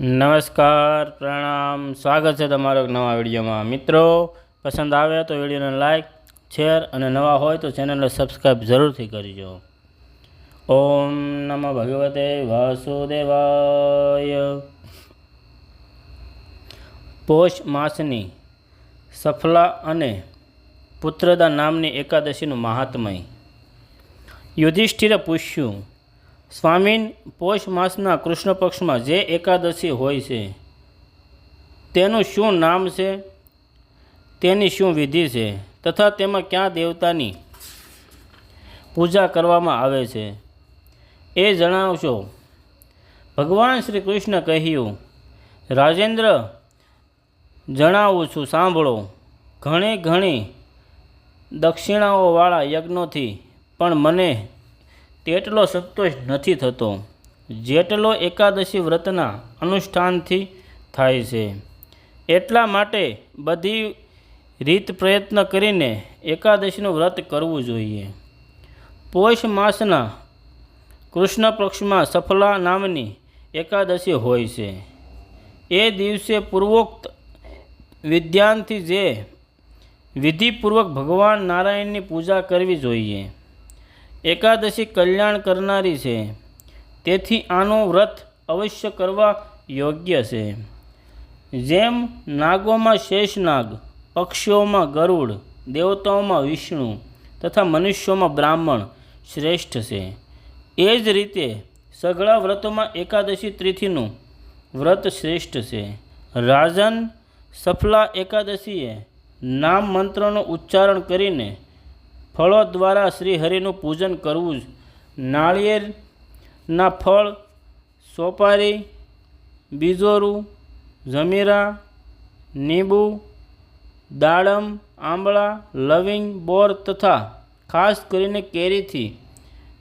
નમસ્કાર, પ્રણામ. સ્વાગત છે તમારો નવા વિડીયોમાં. મિત્રો, પસંદ આવે તો વિડીયોને લાઇક શેર અને નવા હોય તો ચેનલને સબસ્ક્રાઈબ જરૂરથી કરજો. ઓમ નમ ભગવતે વાસુદેવાય. પોષ માસની સફલા અને પુત્રદા નામની એકાદશીનું મહાત્મય. યુધિષ્ઠિરે પૂછ્યું સ્વામીન પોષ માસના કૃષ્ણ પક્ષમાં જે એકાદશી હોય છે, તેનું શું નામ છે, તેની શું વિધિ છે, તથા તેમાં ક્યાં દેવતાની પૂજા કરવામાં આવે છે, એ જણાવશો. ભગવાન શ્રી કૃષ્ણ કહ્યું, રાજેન્દ્ર, જણાવું છું, સાંભળો. ઘણી ઘણી દક્ષિણાઓવાળા યજ્ઞોથી પણ મને તેટલો સંતોષ નથી થતો. જેટલો એકાદશી વ્રતના અનુષ્ઠાનથી થાય છે. એટલા માટે બધી રીત પ્રયત્ન કરીને એકાદશીનું વ્રત કરવું જોઈએ. પોષ માસના કૃષ્ણ પક્ષમાં સફલા નામની એકાદશી હોય છે. એ દિવસે પૂર્વોક્ત વિદ્યાનથી જે વિધિપૂર્વક ભગવાન નારાયણની પૂજા કરવી જોઈએ. એકાદશી કલ્યાણ કરનારી છે. તેથી આનું વ્રત અવશ્ય કરવા યોગ્ય છે. જેમ નાગોમાં શેષનાગ પક્ષીઓમાં ગરુડ, દેવતાઓમાં વિષ્ણુ તથા મનુષ્યોમાં બ્રાહ્મણ શ્રેષ્ઠ છે. એ જ રીતે સઘળા વ્રતોમાં એકાદશી તિથિનું વ્રત શ્રેષ્ઠ છે. રાજન સફલા એકાદશીએ નામ મંત્રનું ઉચ્ચારણ કરીને ફળો દ્વારા શ્રીહરિનું પૂજન કરવું જ. નાળિયેરના ફળ સોપારી, બીજોરું, જમીરા, નીંબુ, દાડમ, આંબળા, લવિંગ, બોર તથા ખાસ કરીને કેરીથી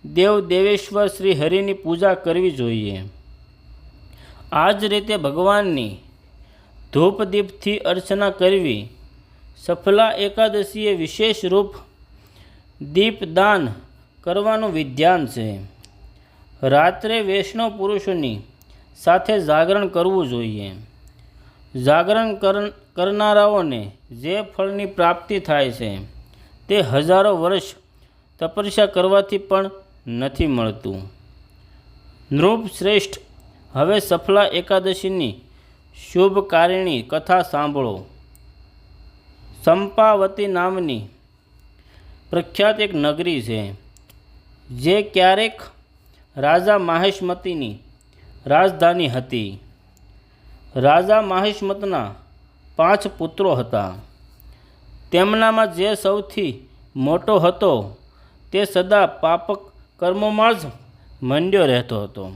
દેવ દેવેશ્વર શ્રી હરિની પૂજા કરવી જોઈએ. આ જ રીતે ભગવાનની ધૂપદીપથી અર્ચના કરવી. સફલા એકાદશીએ વિશેષ રૂપ દીપદાન કરવાનું વિધ્યાન છે. રાત્રે વૈષ્ણવ પુરુષોની સાથે જાગરણ કરવું જોઈએ. જાગરણ કર કરનારાઓને જે ફળની પ્રાપ્તિ થાય છે, તે હજારો વર્ષ તપસ્યા કરવાથી પણ નથી મળતું. નૃપ શ્રેષ્ઠ, હવે સફલા એકાદશીની શુભ કારિણી કથા સાંભળો. સંપાવતી નામની પ્રખ્યાત એક નગરી છે, જે ક્યારેક રાજા માહેશમતીની રાજધાની હતી. રાજા માહેશમતના પાંચ પુત્રો હતા. તેમનામાં જે સૌથી મોટો હતો, તે સદા પાપક કર્મોમાં જ મંડ્યો રહેતો હતો.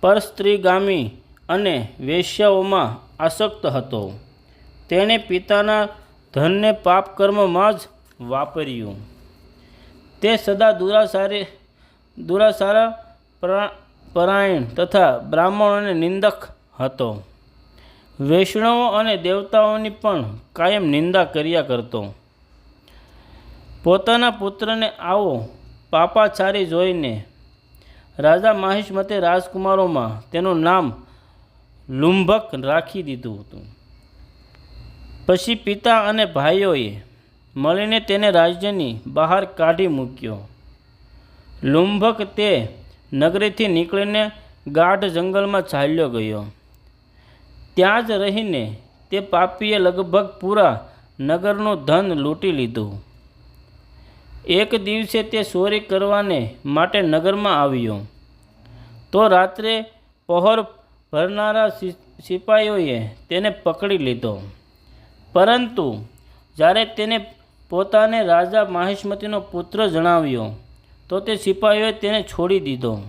પરસ્ત્રીગામી અને વેશ્યાઓમાં આસક્ત હતો. તેણે પિતાના ધનને પાપ કર્મમાં જ વાપર્યું. તે સદા દુરાસારે દુરાસારા પરાયણ તથા બ્રાહ્મણ અને નિંદક હતો. વૈષ્ણવો અને દેવતાઓની પણ કાયમ નિંદા કર્યા કરતો. પોતાના પુત્રને આવો પાપાચારી જોઈને રાજા માહિષ્મતે રાજકુમારોમાં તેનું નામ લુંભક રાખી દીધું હતું. પછી પિતા અને ભાઈઓએ મળીને તેને રાજ્યની બહાર કાઢી મૂક્યો. લુંભક તે નગરીથી નીકળીને ગાઢ જંગલમાં ચાલ્યો ગયો. ત્યાં જ રહીને તે પાપીએ લગભગ પૂરા નગરનું ધન લૂંટી લીધું. એક દિવસે તે ચોરી કરવાને માટે નગરમાં આવ્યો. તો રાત્રે પહોર ભરનારા સિપાહીઓએ તેને પકડી લીધો. પરંતુ જ્યારે તેને પોતાને રાજા માહિષ્મતીનો પુત્ર જણાવ્યો. તો તે સિપાહીઓએ તેને છોડી દીધો.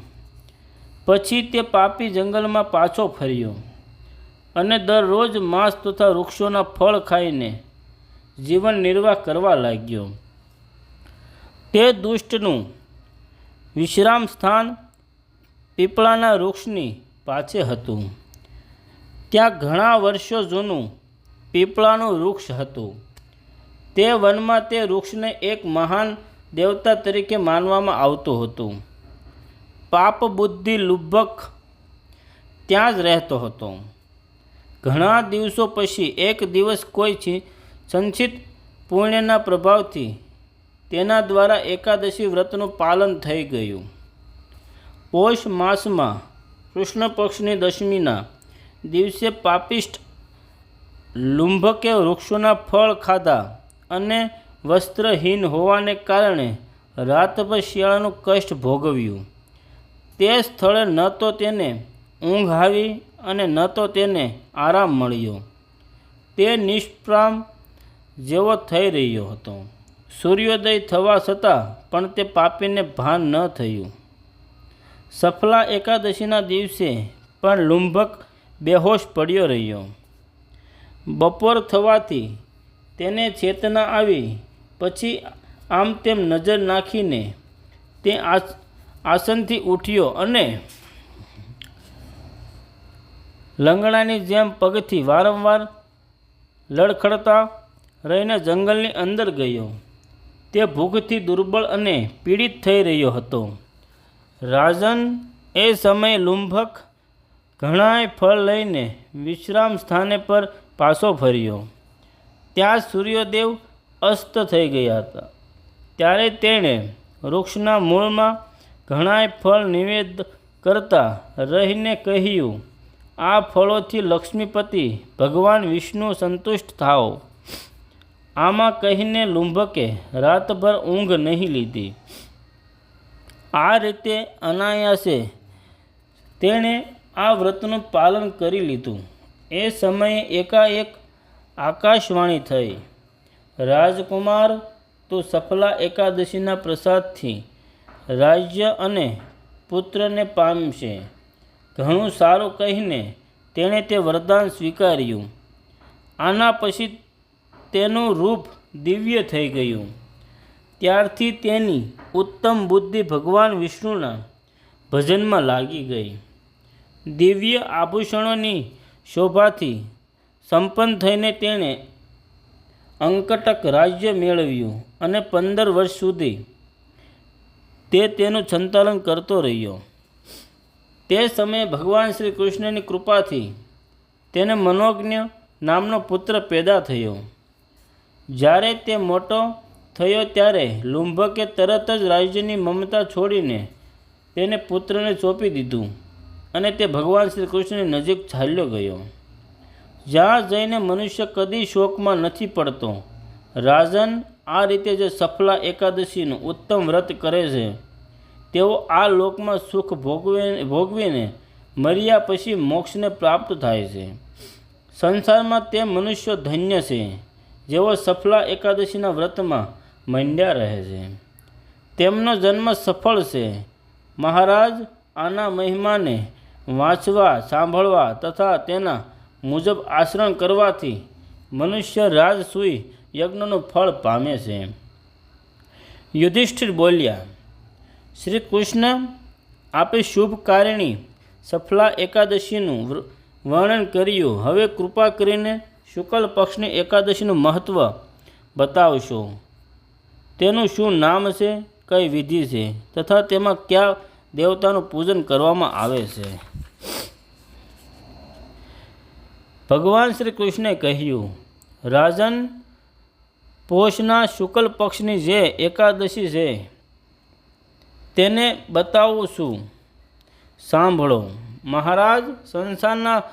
પછી તે પાપી જંગલમાં પાછો ફર્યો અને દરરોજ માંસ તથા વૃક્ષોના ફળ ખાઈને જીવન નિર્વાહ કરવા લાગ્યો. તે દુષ્ટનું વિશ્રામ સ્થાન પીપળાના વૃક્ષની પાછે હતું. ત્યાં ઘણા વર્ષો જૂનું પીપળાનું વૃક્ષ હતું. તે વનમાં તે વૃક્ષને એક મહાન દેવતા તરીકે માનવામાં આવતું હતું. પાપ બુદ્ધિ લુભક ત્યાં જ રહેતો હતો. ઘણા દિવસો પછી એક દિવસ કોઈ છે સંચિત પુણ્યના પ્રભાવથી તેના દ્વારા એકાદશી વ્રતનું પાલન થઈ ગયું. પોષ માસમાં કૃષ્ણ પક્ષની દશમીના દિવસે પાપિષ્ટ લુંભકે વૃક્ષોના ફળ ખાધા. અને વસ્ત્રહીન હોવાને કારણે રાતભર શિયાળાનું કષ્ટ ભોગવ્યું. તે સ્થળે ન તો તેને ઊંઘ આવી અને ન તો તેને આરામ મળ્યો. તે નિષ્પ્રામ જેવો થઈ રહ્યો હતો. સૂર્યોદય થવા છતાં પણ તે પાપીને ભાન ન થયું. સફલા એકાદશીના દિવસે પણ લુંભક બેહોશ પડ્યો રહ્યો. બપોર થવાથી તેને ચેતના આવી. પછી આમ તેમ નજર નાખીને તે આસ- આસનથી ઉઠ્યો અને લંગડાની જેમ પગથી વારંવાર લડખડતા રહીને જંગલની અંદર ગયો. તે ભૂખથી દુર્બળ અને પીડિત થઈ રહ્યો હતો. રાજન એ સમયે લુંભક ઘણાય ફળ લઈને વિશ્રામ સ્થાને પર પાછો ફર્યો. ત્યાં સૂર્યદેવ અસ્ત થઈ ગયા હતા. ત્યારે તેણે વૃક્ષના મૂળમાં ઘણાય ફળ નિવેદ કરતા રહીને કહ્યું, આ ફળોથી લક્ષ્મીપતિ ભગવાન વિષ્ણુ સંતુષ્ટ થાઓ. આમાં કહીને લુંભકે રાતભર ઊંઘ નહીં લીધી. આ રીતે અનાયાસે તેણે આ વ્રતનું પાલન કરી લીધું. એ સમયે એકાએક આકાશવાણી થઈ. રાજકુમાર તું સફલા એકાદશીના પ્રસાદથી રાજ્ય અને પુત્રને પામશે. ઘણું સારું કહીને તેણે તે વરદાન સ્વીકાર્યું. આના પછી તેનું રૂપ દિવ્ય થઈ ગયું. ત્યારથી તેની ઉત્તમ બુદ્ધિ ભગવાન વિષ્ણુના ભજનમાં લાગી ગઈ. દિવ્ય આભૂષણોની શોભાથી સંપન્ન થઈને તેણે અંકટક રાજ્ય મેળવ્યું અને પંદર વર્ષ સુધી તે તેનું સંચાલન કરતો રહ્યો. તે સમયે ભગવાન શ્રી કૃષ્ણની કૃપાથી તેને મનોજ્ઞ નામનો પુત્ર પેદા થયો. જ્યારે તે મોટો થયો ત્યારે લુંભકે તરત જ રાજ્યની મમતા છોડીને તેને પુત્રને સોંપી દીધું અને તે ભગવાન શ્રી કૃષ્ણની નજીક ચાલ્યો ગયો. જ્યાં જઈને મનુષ્ય કદી શોકમાં નથી પડતો. રાજન આ રીતે જે સફલા એકાદશીનું ઉત્તમ વ્રત કરે છે. તેઓ આ લોકમાં સુખ ભોગવે, ભોગવીને મર્યા પછી મોક્ષને પ્રાપ્ત થાય છે. સંસારમાં તે મનુષ્યો ધન્ય છે, જેઓ સફલા એકાદશીના વ્રતમાં મંડ્યા રહે છે. તેમનો જન્મ સફળ છે. મહારાજ આના મહિમાને વાંચવા, સાંભળવા તથા તેના મુજબ આચરણ કરવાથી મનુષ્ય રાજસૂય યજ્ઞનું ફળ પામે છે. યુધિષ્ઠિર બોલ્યા, શ્રી કૃષ્ણ, આપે શુભ કારણી સફલા એકાદશીનું વર્ણન કર્યું. હવે કૃપા કરીને શુક્લ પક્ષની એકાદશીનું મહત્ત્વ બતાવશો. તેનું શું નામ છે, કઈ વિધિ છે, તથા તેમાં કયા દેવતાનું પૂજન કરવામાં આવે છે? ભગવાન શ્રી કૃષ્ણે કહ્યું, રાજન, પોષના શુક્લ પક્ષની જે એકાદશી છે, તેને બતાવું છું. સાંભળો, મહારાજ સંસારના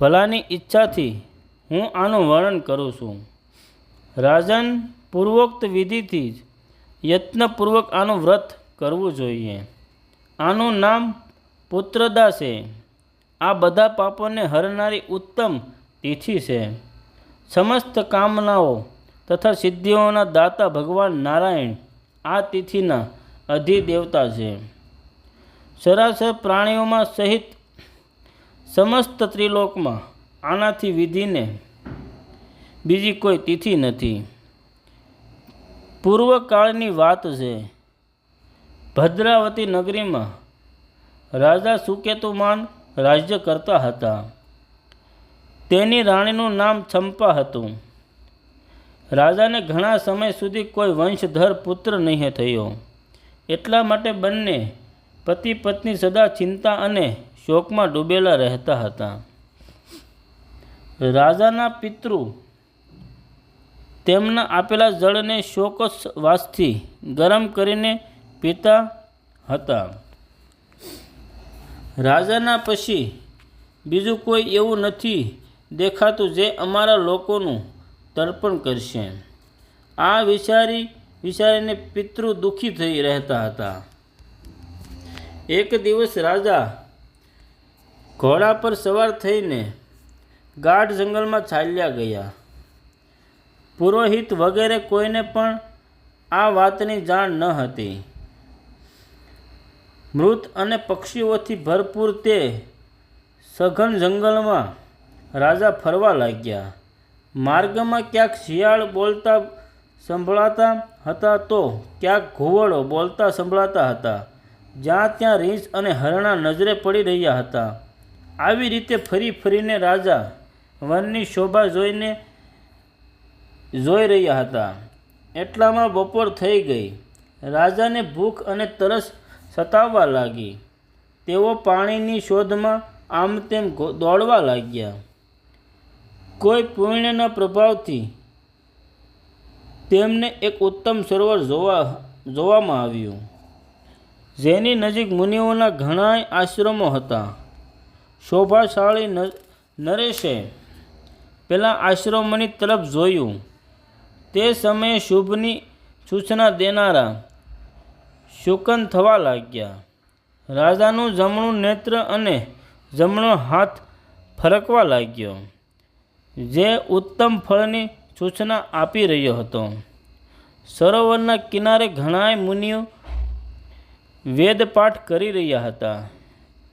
ભલાની ઈચ્છાથી હું આનું વર્ણન કરું છું. રાજન, પૂર્વોક્ત વિધિથી જ યત્નપૂર્વક આનું વ્રત કરવું જોઈએ. આનું નામ પુત્રદા છે. આ બધા પાપોને હરનારી ઉત્તમ તિથિ છે. સમસ્ત કામનાઓ તથા સિદ્ધિઓના દાતા ભગવાન નારાયણ આ તિથિના અધિદેવતા છે. સરાસર પ્રાણીઓમાં સહિત સમસ્ત ત્રિલોકમાં આનાથી વિધિને બીજી કોઈ તિથિ નથી. પૂર્વકાળની વાત છે. ભદ્રાવતી નગરીમાં રાજા સુકેતુમાન રાજ્ય કરતા હતા. તેની રાણીનું નામ ચંપા હતું. રાજાને ઘણા સમય સુધી કોઈ વંશધર પુત્ર નહીં થયો. એટલા માટે બંને પતિ પત્ની સદા ચિંતા અને શોકમાં ડૂબેલા રહેતા હતા. રાજાના પિતૃ તેમના આપેલા જળને શોકવાસથી ગરમ કરીને પીતા હતા. રાજાના પછી બીજું કોઈ એવું નથી દેખાતું જે અમારા લોકોનું તર્પણ કરશે. આ વિચારી વિચારીને પિતૃ દુઃખી થઈ રહેતા હતા. એક દિવસ રાજા ઘોડા પર સવાર થઈને ગાઢ જંગલમાં ચાલ્યા ગયા. પુરોહિત વગેરે કોઈને પણ આ વાતની જાણ ન હતી. મૃત અને પક્ષીઓથી ભરપૂર તે સઘન જંગલમાં રાજા ફરવા લાગ્યા. માર્ગમાં ક્યાંક શિયાળ બોલતા સંભળાતા હતા તો ક્યાંક ઘુવડો બોલતા સંભળાતા હતા, જ્યાં ત્યાં રીંછ અને હરણા નજરે પડી રહ્યા હતા. આવી રીતે ફરી ફરીને રાજા વનની શોભા જોઈને જોઈ રહ્યા હતા. એટલામાં બપોર થઈ ગઈ. રાજાને ભૂખ અને તરસ સતાવવા લાગી. તેઓ પાણીની શોધમાં આમ તેમ દોડવા લાગ્યા. કોઈ પુણ્યના પ્રભાવથી તેમને એક ઉત્તમ સરોવર જોવા, જોવામાં આવ્યું. જેની નજીક મુનિઓના ઘણાય આશ્રમો હતા. શોભાશાળી નરેશે પેલા આશ્રમોની તરફ જોયું. તે સમયે શુભની સૂચના દેનારા શુકન થવા લાગ્યા. રાજાનું જમણું નેત્ર અને જમણો હાથ ફરકવા લાગ્યો, જે ઉત્તમ ફળની સૂચના આપી રહ્યો હતો. સરોવરના કિનારે ઘણાય મુનિઓ વેદપાઠ કરી રહ્યા હતા.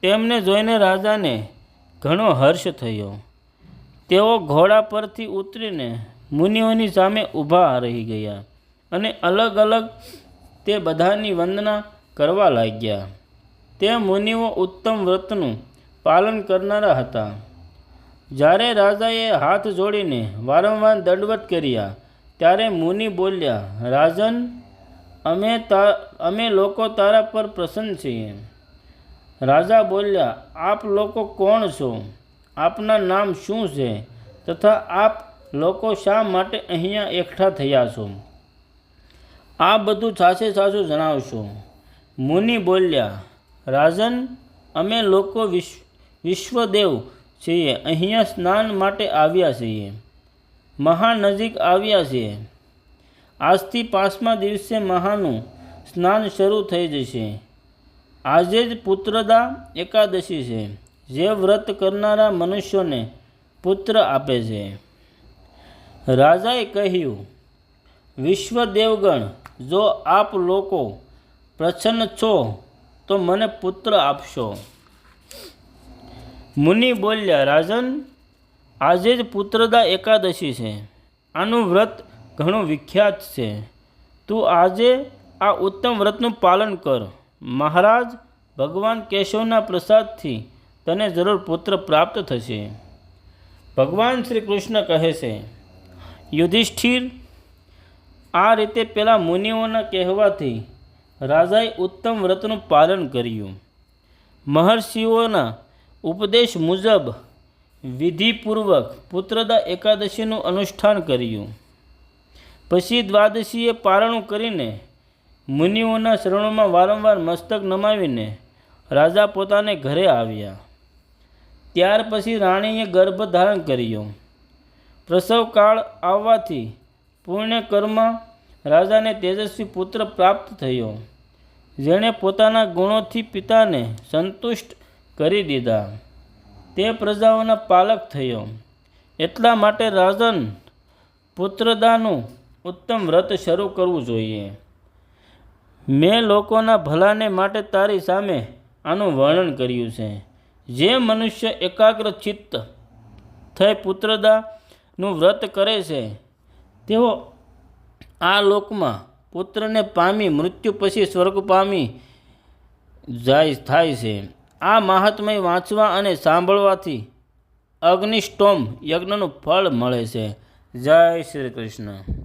તેમને જોઈને રાજાને ઘણો હર્ષ થયો. તેઓ ઘોડા પરથી ઉતરીને મુનિઓની સામે ઊભા રહી ગયા અને અલગ અલગ તે બધાની વંદના કરવા લાગ્યા. તે મુનિઓ ઉત્તમ વ્રતનું પાલન કરનારા હતા. જ્યારે રાજાએ હાથ જોડીને વારંવાર દંડવત કર્યા, ત્યારે મુનિ બોલ્યા, રાજન, અમે તા, અમે લોકો તારા પર પ્રસન્ન છીએ. રાજા બોલ્યા, આપ લોકો કોણ છો? આપના નામ શું છે? તથા આપ લોકો શા માટે અહીંયા એકઠા થયા છો? આ બધું સાસે સાસુ જણાવશો. મુનિ બોલ્યા, રાજન, અમે લોકો વિશ્વ, વિશ્વદેવ છીએ. અહીંયા સ્નાન માટે આવ્યા છીએ. મહા નજીક આવ્યા છીએ. આજથી પાંચમા દિવસે મહાનું સ્નાન શરૂ થઈ જશે. આજે જ પુત્રદા એકાદશી છે, જે વ્રત કરનારા મનુષ્યોને પુત્ર આપે છે. રાજાએ કહ્યું, વિશ્વદેવગણ જો આપ લોકો પ્રસન્ન છો, તો મને પુત્ર આપશો. મુનિ બોલ્યા, રાજન, આજે જ પુત્રદા એકાદશી છે. આનું વ્રત ઘણું વિખ્યાત છે. તું આજે આ ઉત્તમ વ્રતનું પાલન કર. મહારાજ, ભગવાન કેશવના પ્રસાદથી તને જરૂર પુત્ર પ્રાપ્ત થશે. ભગવાન શ્રી કૃષ્ણ કહે છે, યુધિષ્ઠિર આ રીતે પેલા મુનિઓના કહેવાથી રાજાએ ઉત્તમ વ્રતનું પાલન કર્યું. મહર્ષિઓના ઉપદેશ મુજબ વિધિપૂર્વક પુત્રદા એકાદશીનું અનુષ્ઠાન કર્યું. પછી દ્વાદશીએ પારણું કરીને મુનિઓના શરણોમાં વારંવાર મસ્તક નમાવીને રાજા પોતાને ઘરે આવ્યા. ત્યાર પછી રાણીએ ગર્ભ ધારણ કર્યો. પ્રસવ કાળ આવવાથી પુણ્ય કર્મ રાજાને તેજસ્વી પુત્ર પ્રાપ્ત થયો. જેણે પોતાના ગુણોથી પિતાને સંતુષ્ટ કરી દીધા. તે પ્રજાઓના પાલક થયો. એટલા માટે રાજન પુત્રદાનું ઉત્તમ વ્રત શરૂ કરવું જોઈએ. મેં લોકોના ભલાને માટે તારી સામે આનું વર્ણન કર્યું છે. જે મનુષ્ય એકાગ્ર ચિત્ત થઈ પુત્રદાનું વ્રત કરે છે તેઓ આ લોકમાં પુત્રને પામી, મૃત્યુ પછી સ્વર્ગ પામી જાય, થાય છે. આ મહાત્મય વાંચવા અને સાંભળવાથી અગ્નિષ્ટોમ યજ્ઞનું ફળ મળે છે. જય શ્રી કૃષ્ણ.